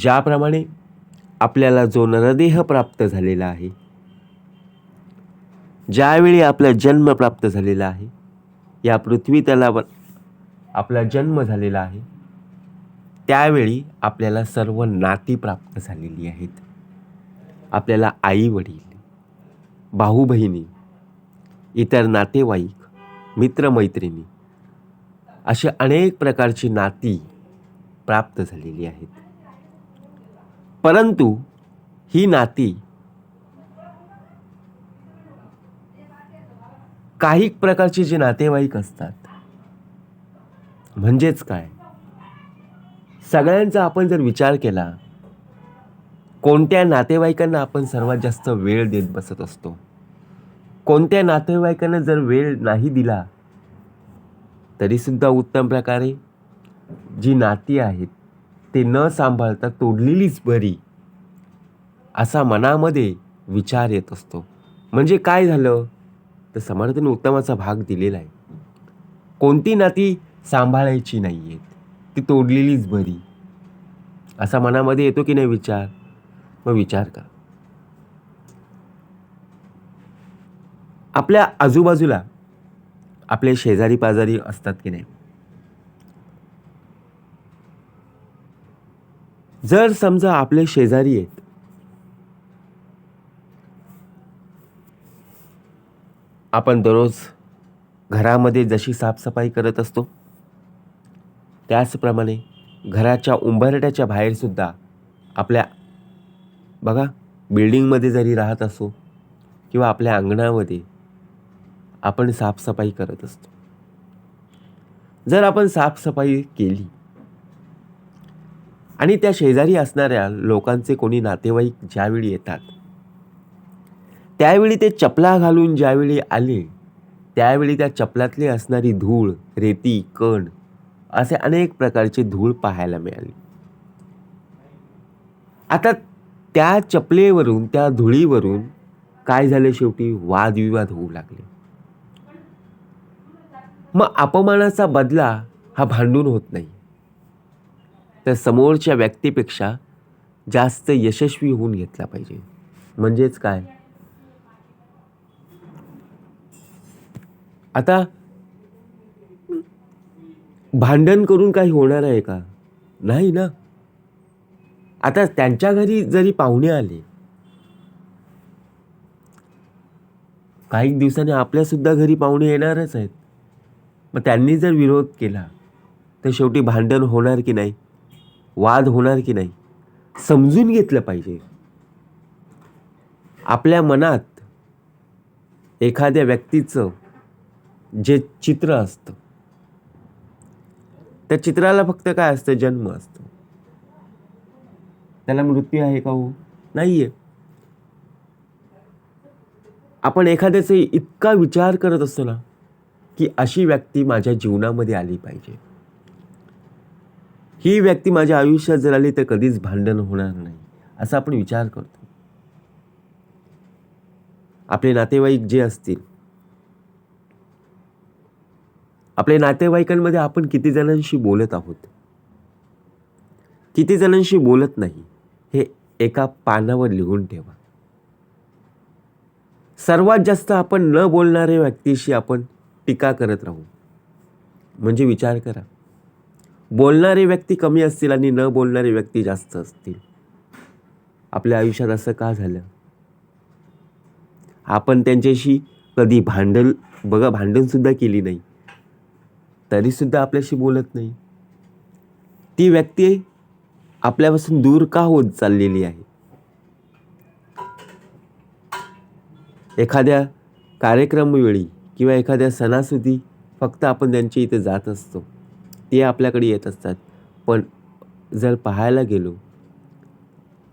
ज्याप्रमाणे आपल्याला जो नरदेह प्राप्त झालेला आहे ज्यावेळी आपला जन्म प्राप्त झालेला आहे या पृथ्वी तलावर आपला जन्म झालेला आहे त्यावेळी आपल्याला सर्व नाती प्राप्त झालेली आहेत. आपल्याला आई वडील भाऊ बहिणी इतर नातेवाईक मित्रमैत्रिणी अशी अनेक प्रकारची नाती प्राप्त झालेली आहेत. परंतु ही नाती काही प्रकारचे जे नातेवाईक असतात म्हणजेच काय? सगळ्यांचा आपण जर विचार केला कोणत्या नातेवाईकांना आपण सर्वात जास्त वेळ देत बसत असतो? कोणत्या नातेवाईकांना जर वेळ नाही दिला तरीसुद्धा उत्तम प्रकारे जी नाती आहेत ते न सांभाळता तोडलेलीच बरी असा मनामध्ये विचार येत असतो. म्हणजे काय झालं? तर समर्थाने उत्तमाचा भाग दिलेला आहे. कोणती नाती सांभाळायची नाही आहेत ती तोडलेलीच बरी. असा मनामध्ये येतो की नाही विचार? मग विचार करा. आपल्या आजूबाजूला आपले शेजारी पाजारी असतात की नाही? जर समजा आपले शेजारी आहेत आपण दररोज घरामध्ये जशी साफसफाई करत असतो त्याचप्रमाणे घराच्या उंबरट्याच्या बाहेरसुद्धा आपल्या बघा बिल्डिंगमध्ये जरी राहत असो किंवा आपल्या अंगणामध्ये आपण साफसफाई करत असतो. जर आपण साफसफाई केली आणि त्या शेजारी असणाऱ्या लोकांचे कोणी नातेवाईक ज्यावेळी येतात त्यावेळी ते चपला घालून ज्यावेळी आले त्यावेळी त्या चपलातली असणारी धूळ रेती कण असे अनेक प्रकारचे धूळ पाहायला मिळाली. आता त्या चपलेवरून त्या धुळीवरून काय झाले शेवटी? वादविवाद होऊ लागले. मग अपमानाचा बदला हा भांडून होत नाही. तर समोरच्या व्यक्तीपेक्षा जास्त यशस्वी होऊन घेतला पाहिजे. म्हणजेच काय? आता भांडण करून काही होणार आहे का? नाही ना. आता त्यांच्या घरी जरी पाहुणे आले काही दिवसांनी आपल्यासुद्धा घरी पाहुणे येणारच आहेत. मग त्यांनी जर विरोध केला तर शेवटी भांडण होणार की नाही? वाद होणार की नाही? समजून घेतलं पाहिजे. आपल्या मनात एखाद्या व्यक्तीचं जे चित्र असतं त्या चित्राला फक्त काय असतं? जन्म असतो. त्याला मृत्यू आहे का हो? नाही आहे आपण एखाद्याचा इतका विचार करत असतो ना की अशी व्यक्ती माझ्या जीवनामध्ये आली पाहिजे. ही व्यक्ती माझ्या आयुष्यात जर आली तर कधीच भांडण होणार नाही. असा आपण विचार करतो. आपले नातेवाईक जे असतील आपल्या नातेवाईकांमध्ये आपण किती जणांशी बोलत आहोत? किती जणांशी बोलत नाही हे एका पानावर लिहून ठेवा. सर्वात जास्त आपण न बोलणाऱ्या व्यक्तीशी आपण टीका करत राहू. म्हणजे विचार करा. बोलणारे व्यक्ती कमी असतील आणि न बोलणारे व्यक्ती जास्त असतील. आपल्या आयुष्यात असं का झालं? आपण त्यांच्याशी कधी भांडण बघा भांडणसुद्धा केली नाही. तरीसुद्धा आपल्याशी बोलत नाही. ती व्यक्ती आपल्यापासून दूर का होत चाललेली आहे? एखाद्या कार्यक्रमवेळी किंवा एखाद्या सणासुदी फक्त आपण त्यांच्या इथे जात असतो. ते आपल्याकडे येत असतात. पण जर पाहायला गेलो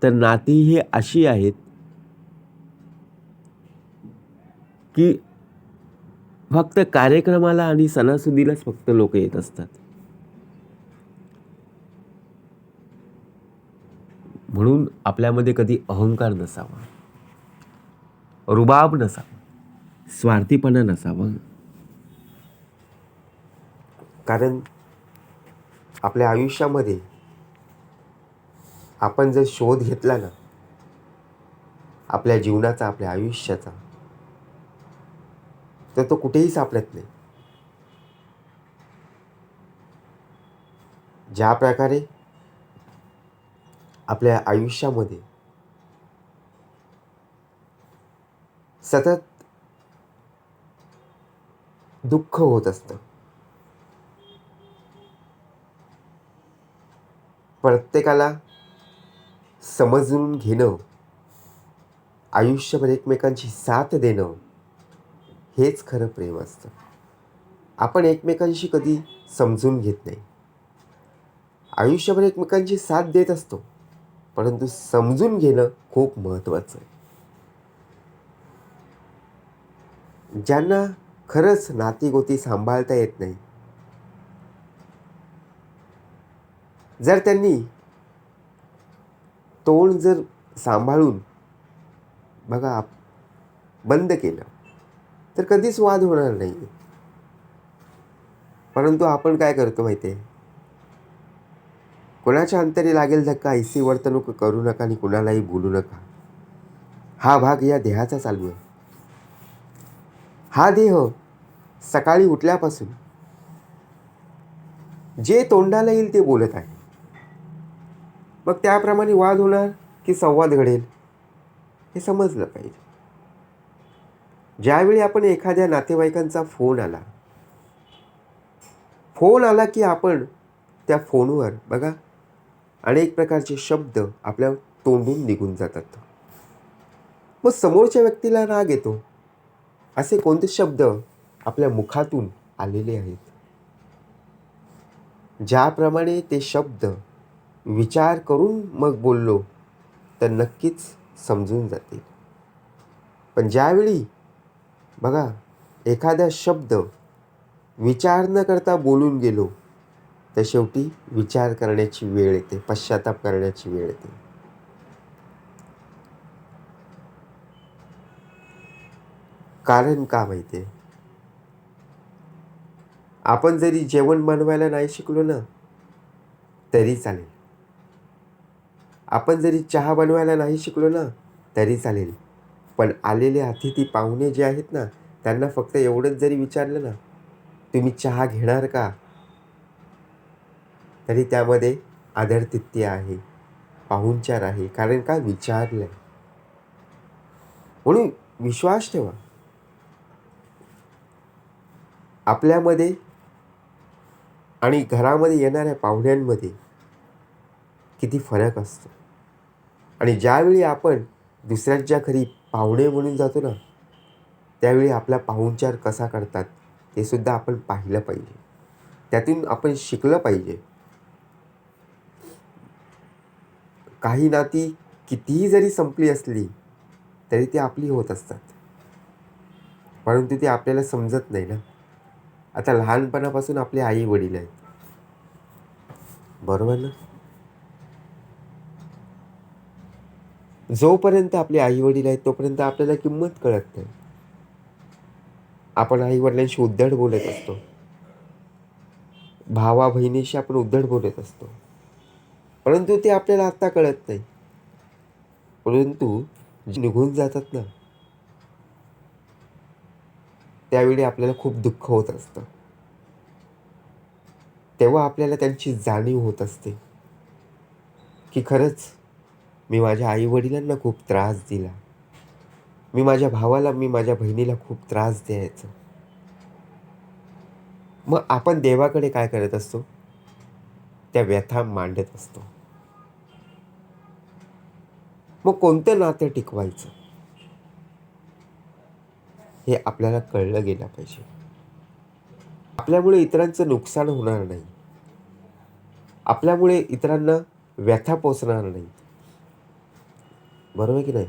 तर नाती ही अशी आहेत की फक्त कार्यक्रमाला आणि सणासुदीलाच फक्त लोक येत असतात. म्हणून आपल्यामध्ये कधी अहंकार नसावा. रुबाब नसावा. स्वार्थीपणा नसावा. कारण आपल्या आयुष्यामध्ये आपण जर शोध घेतला ना आपल्या जीवनाचा आपल्या आयुष्याचा तर तो कुठेही सापडत नाही. ज्या प्रकारे आपल्या आयुष्यामध्ये सतत दुःख होत असतं प्रत्येकाला समजून घेणं आयुष्यभर एकमेकांची साथ देणं हेच खरं प्रेम असतं. आपण एकमेकांशी कधी समजून घेत नाही. आयुष्यभर एकमेकांची साथ देत असतो परंतु समजून घेणं खूप महत्त्वाचं आहे. ज्यांना खरंच नातीगोती सांभाळता येत नाही जर त्यांनी तोंड जर सांभाळून बघा बंद केलं तर कधीच वाद होणार नाही. परंतु आपण काय करतो माहिती आहे कोणाच्या अंतरी लागेल धक्का ऐसी वर्तणूक करू नका आणि कुणालाही बोलू नका. हा भाग या देहाचा चालू आहे. हा देह सकाळी उठल्यापासून जे तोंडाला येईल ते बोलत आहे. मग त्याप्रमाणे वाद होणार की संवाद घडेल? हे समजलं पाहिजे. ज्यावेळी आपण एखाद्या नातेवाईकांचा फोन आला फोन आला की आपण त्या फोनवर बघा अनेक प्रकारचे शब्द आपल्या तोंडून निघून जातात. मग समोरच्या व्यक्तीला राग येतो. असे कोणते शब्द आपल्या मुखातून आलेले आहेत? ज्याप्रमाणे ते शब्द विचार करून मग बोललो तर नक्कीच समजून जातील. पण ज्यावेळी बघा एखादा शब्द विचार न करता बोलून गेलो तर शेवटी विचार करण्याची वेळ येते पश्चाताप करण्याची वेळ येते. कारण का माहिती आहे? आपण जरी जेवण बनवायला नाही शिकलो ना तरी चालेल. आपण जरी चहा बनवायला नाही शिकलो ना तरी चालेल. पण आलेले अतिथी पाहुणे जे आहेत ना त्यांना फक्त एवढंच जरी विचारलं ना तुम्ही चहा घेणार का? तरी त्यामध्ये आदरतिथ्य आहे पाहुणचार आहे कारण का विचारलं म्हणून विश्वास ठेवा. आपल्यामध्ये आणि घरामध्ये येणाऱ्या पाहुण्यांमध्ये किती फरक असतो. आणि ज्यावेळी आपण दुसऱ्यांच्या घरी पाहुणे म्हणून जातो ना त्यावेळी आपला पाहुणचार कसा करतात ते सुद्धा आपण पाहिलं पाहिजे. त्यातून आपण शिकलं पाहिजे. काही नाती कितीही जरी संपली असली तरी ती आपली होत असतात. परंतु ते आपल्याला समजत नाही ना. आता लहानपणापासून आपले आई वडील आहेत. बरोबर ना? जोपर्यंत आपले आई वडील आहेत तोपर्यंत आपल्याला किंमत कळत नाही. आपण आई वडिलांशी बोलत असतो. भावा बहिणीशी आपण उद्धड बोलत असतो. परंतु ते आपल्याला आत्ता कळत नाही. परंतु जे निघून जातात ना त्यावेळी आपल्याला खूप दुःख होत असतं. तेव्हा आपल्याला त्यांची जाणीव होत असते. की खरंच मी माझ्या आई वडिलांना खूप त्रास दिला. मी माझ्या भावाला मी माझ्या बहिणीला खूप त्रास द्यायचो. मग आपण देवाकडे काय करत असतो? त्या व्यथा मांडत असतो. मग कोणतं नातं टिकवायचं? हे आपल्याला कळलं गेलं पाहिजे. आपल्यामुळे इतरांचं नुकसान होणार नाही. आपल्यामुळे इतरांना व्यथा पोचणार नाही. बरोबर की नाही?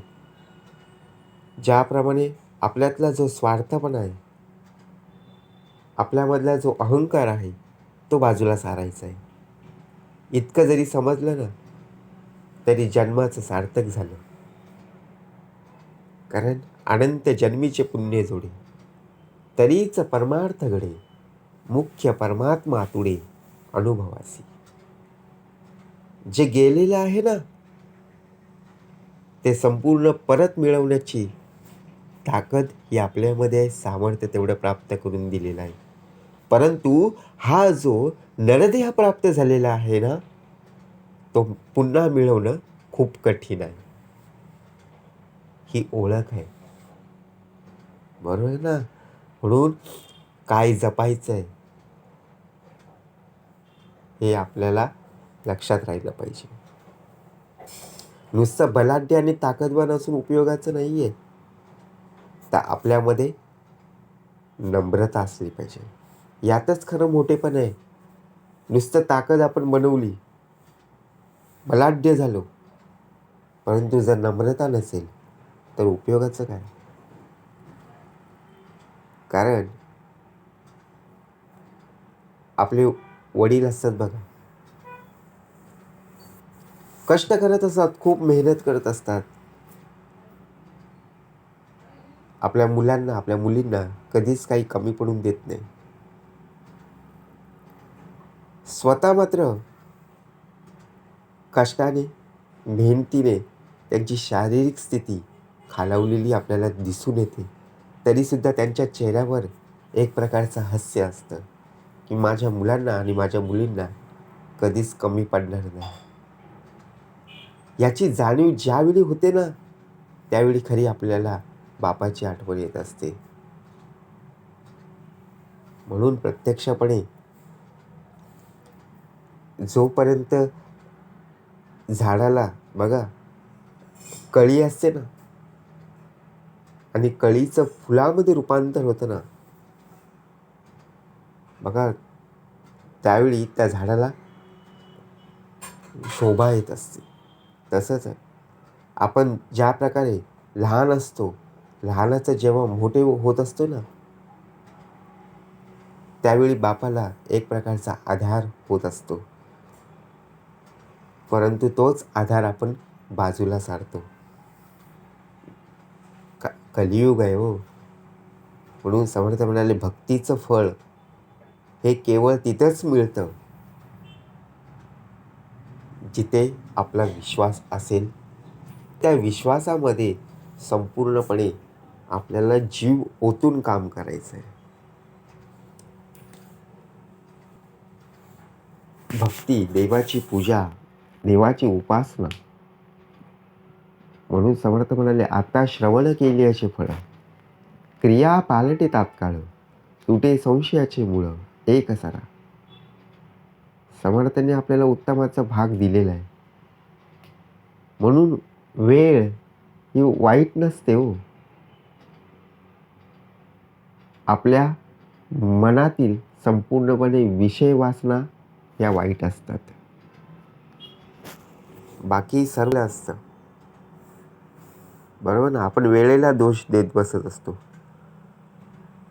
ज्याप्रमाणे आपल्यातला जो स्वार्थपणा आहे आपल्यामधला जो अहंकार आहे तो बाजूला सारायचा आहे. इतकं जरी समजलं ना तरी जन्माचं सार्थक झालं. कारण अनंत जन्मीचे पुण्य जोडे तरीच परमार्थ घडे मुख्य परमात्मा तुडे अनुभवासी. जे गेलेलं आहे ना ते संपूर्ण परत मिळवण्याची ताकद ही आपल्यामध्ये सामर्थ्य तेवढं प्राप्त करून दिलेलं आहे. परंतु हा जो नरदेह प्राप्त झालेला आहे ना तो पुन्हा मिळवणं खूप कठीण आहे. ही ओळख आहे. बरोबर आहे ना? म्हणून काय जपायचं आहे हे आपल्याला लक्षात राहिलं पाहिजे. नुसतं बलाढ्य आणि ताकदवान असून उपयोगाचं नाही आहे तर आपल्यामध्ये नम्रता असली पाहिजे. यातच खरं मोठेपण आहे. नुसतं ताकद आपण बनवली बलाढ्य झालो परंतु जर नम्रता नसेल तर उपयोगाचं काय? कारण आपले वडील असतात बघा. कष्ट करत असतात खूप मेहनत करत असतात. आपल्या मुलांना आपल्या मुलींना कधीच काही कमी पडून देत नाही. स्वतः मात्र कष्टाने मेहनतीने त्यांची शारीरिक स्थिती खालावलेली आपल्याला दिसून येते. तरीसुद्धा त्यांच्या चेहऱ्यावर एक प्रकारचं हास्य असतं की माझ्या मुलांना आणि माझ्या मुलींना कधीच कमी पडणार नाही. याची जाणीव ज्यावेळी होते ना त्यावेळी खरी आपल्याला बापाची आठवण येत असते. म्हणून प्रत्यक्षपणे जोपर्यंत झाडाला बघा कळी असते ना आणि कळीचं फुलामध्ये रूपांतर होतं ना बघा त्यावेळी त्या झाडाला शोभा येत असते. तसंच आपण ज्या प्रकारे लहान असतो लहानाचं जेव्हा मोठे होत असतो ना त्यावेळी बापाला एक प्रकारचा आधार होत असतो. परंतु तोच आधार आपण बाजूला सारतो. क कलियुग आहे हो. म्हणून समर्थ म्हणाले भक्तीचं फळ हे केवळ तिथंच मिळतं. जिथे आपला विश्वास असेल त्या विश्वासामध्ये संपूर्णपणे आपल्याला जीव ओतून काम करायचं आहे भक्ती देवाची पूजा देवाची उपासना. म्हणून समर्थ म्हणाले आता श्रवण केली असे फळ. क्रिया पालटे तात्काळ. तुटे संशयाचे मुळं. एक सरा. समर्थाने आपल्याला उत्तमाचा भाग दिलेला आहे. म्हणून वेळ ही वाईट नसते हो. आपल्या मनातील संपूर्णपणे विषय वाचना या वाईट असतात. बाकी सर्व असतं. बरोबर ना? आपण वेळेला दोष देत बसत असतो.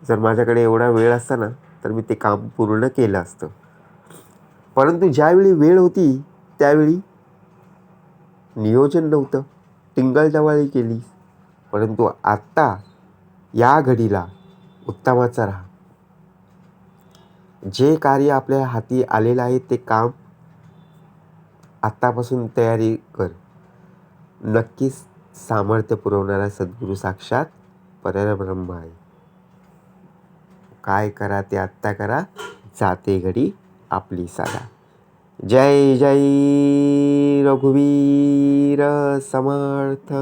जर माझ्याकडे एवढा वेळ असता ना तर मी ते काम पूर्ण केलं असतं. परंतु ज्यावेळी वेळ होती त्यावेळी नियोजन नव्हतं. टिंगलटवाळी केली. परंतु आत्ता या घडीला उत्तमाचा राहा. जे कार्य आपल्या हाती आलेलं आहे ते काम आत्तापासून तयारी कर. नक्कीच सामर्थ्य पुरवणारा सद्गुरू साक्षात परब्रह्म आहे. काय करा ते आत्ता करा. जाते घडी. आपली साला जय जय रघुवीर समर्थ.